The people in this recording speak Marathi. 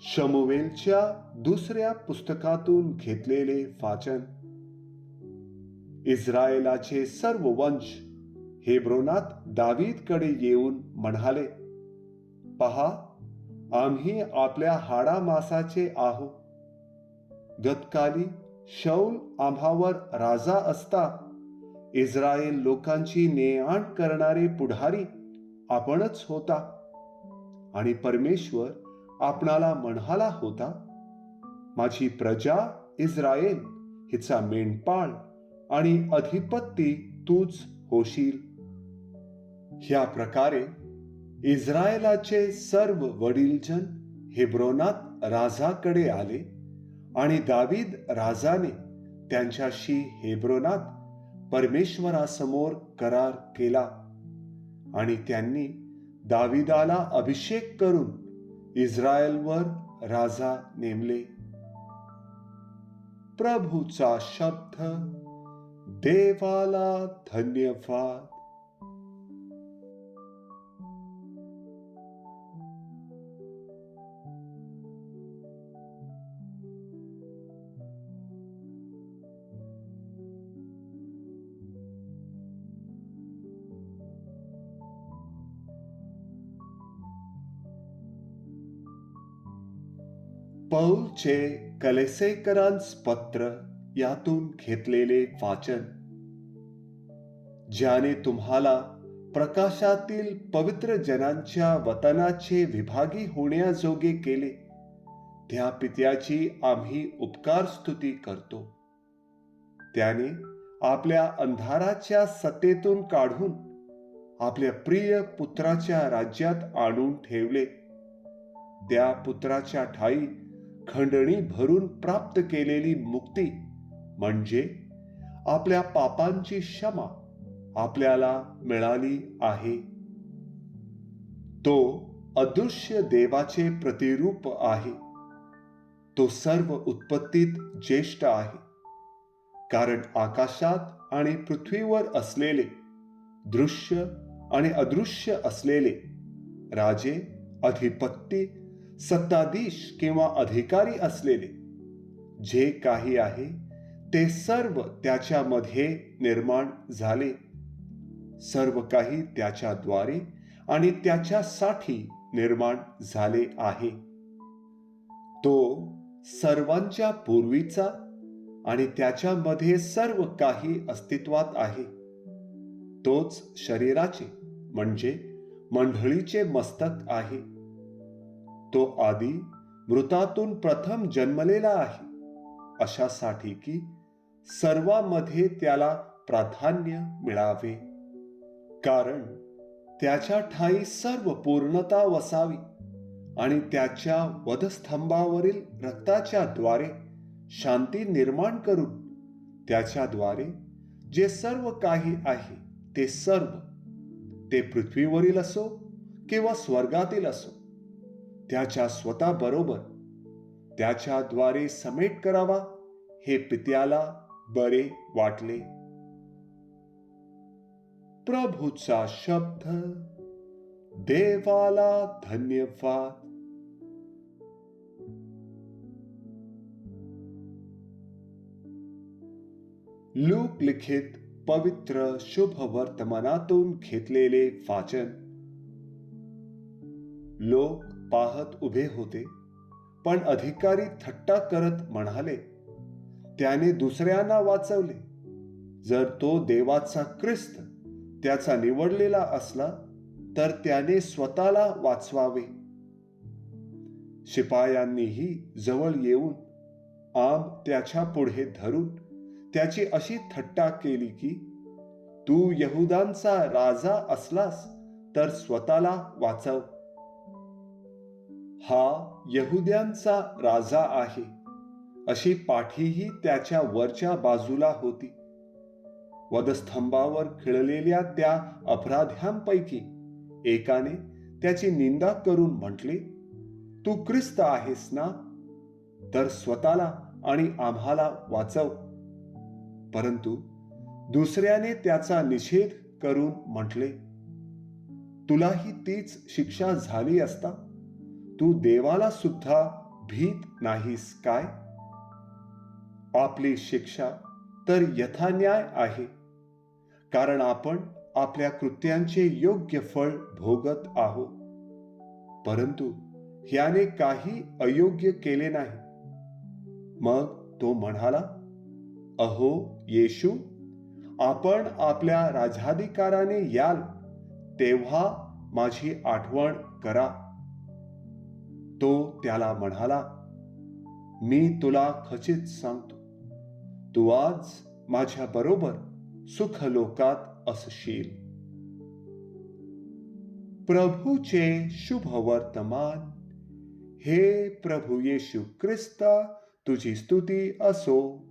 शमुवेलच्या दुसऱ्या पुस्तकातून घेतलेले वाचन. इस्रायलाचे सर्व वंश हेब्रोनात दावीदकडे येऊन म्हणाले पहा आम्ही आपल्या हाडामासाचे आहो. गतकाली शौल आम्हावर राजा असता. इस्रायल लोकांची नेआण करणारे पुढारी आपणच होता. आणि परमेश्वर आपणाला म्हणाला होता माझी प्रजा इस्रायल हिचा मेंढपाळ आणि अधिपती तूच होशील. ह्या प्रकारे इस्रायलाचे सर्व वडीलजन हेब्रोनात राजाकडे आले आणि दावीद राजाने त्यांच्याशी हेब्रोनात परमेश्वरासमोर करार केला आणि त्यांनी दाविदाला अभिषेक करून इस्रायलवर राजा नेमले. प्रभूचा शब्द देवाला धन्यवाद. पौलचे कलेसेकरांस पत्र यातून घेतलेले वाचन. ज्याने तुम्हाला प्रकाशातील पवित्र जनांच्या वतनाचे विभागी होण्याजोगे केले त्या पित्याची आम्ही उपकार स्तुती करतो. त्याने आपल्या अंधाराच्या सत्तेतून काढून आपल्या प्रिय पुत्राच्या राज्यात आणून ठेवले. त्या पुत्राच्या ठाई खंडणी भरून प्राप्त केलेली मुक्ती म्हणजे आपल्या पापांची क्षमा आपल्याला मिळाली आहे. तो अदृश्य देवाचे प्रतिरूप आहे. तो सर्व उत्पत्तीत ज्येष्ठ आहे. कारण आकाशात आणि पृथ्वीवर असलेले दृश्य आणि अदृश्य असलेले राजे अधिपत्ती सत्ताधीश किंवा अधिकारी असलेले. जे काही आहे ते सर्व त्याच्यामध्ये निर्माण झाले. सर्व काही त्याच्याद्वारे आणि त्याच्यासाठी निर्माण झाले आहे. तो सर्वांच्या पूर्वीचा आणि त्याच्यामध्ये सर्व काही अस्तित्वात आहे. तोच शरीराचे म्हणजे मंडळीचे मस्तक आहे. तो आधी मृतातून प्रथम जन्मलेला आहे. अशासाठी की सर्वामध्ये त्याला प्राधान्य मिळावे. कारण त्याच्या ठाई सर्व पूर्णता वसावी आणि त्याच्या वधस्तंभावरील रक्ताच्या द्वारे शांती निर्माण करून त्याच्याद्वारे जे सर्व काही आहे ते सर्व ते पृथ्वीवरील असो किंवा स्वर्गातील असो त्याच्या स्वतः बरोबर. त्याच्याद्वारे समेट करावा हे पित्याला बरे वाटले. प्रभूचा शब्द देवाला धन्यवाद. लूक लिखित पवित्र शुभ वर्तमानातून घेतलेले वाचन. लोक पाहत उभे होते. पण अधिकारी थट्टा करत म्हणाले त्याने दुसऱ्यांना वाचवले. जर तो देवाचा ख्रिस्त त्याचा निवडलेला असला तर त्याने स्वतःला वाचवावे. शिपायांनीही जवळ येऊन आम त्याच्या पुढे धरून त्याची अशी थट्टा केली की तू यहुदांचा राजा असलास तर स्वतःला वाचव. हा यहुद्यांचा राजा आहे. अशी पाठीही त्याच्या वरच्या बाजूला होती. वधस्तंभावर खिळलेल्या त्या अपराध्यांपैकी एकाने त्याची निंदा करून म्हटले तू ख्रिस्त आहेस ना? तर स्वतःला आणि आम्हाला वाचव. परंतु दुसऱ्याने त्याचा निषेध करून म्हटले तुलाही तीच शिक्षा झाली असता? तू देवाला सुद्धा भीत नाहीस काय? आपली शिक्षा तर यथान्याय आहे कारण आपण आपल्या कृत्यांचे योग्य फळ भोगत आहोत. परंतु याने काही अयोग्य केले नाही. मग तो म्हणाला अहो येशू आपण आपल्या राजाधिकाराने याल तेव्हा माझी आठवण करा. तो त्याला म्हणाला मी तुला खचित सांगतो. तू आज माझ्या बरोबर सुखलोकात असशील. प्रभूचे शुभ वर्तमान हे प्रभू येशू ख्रिस्त तुझी स्तुती असो.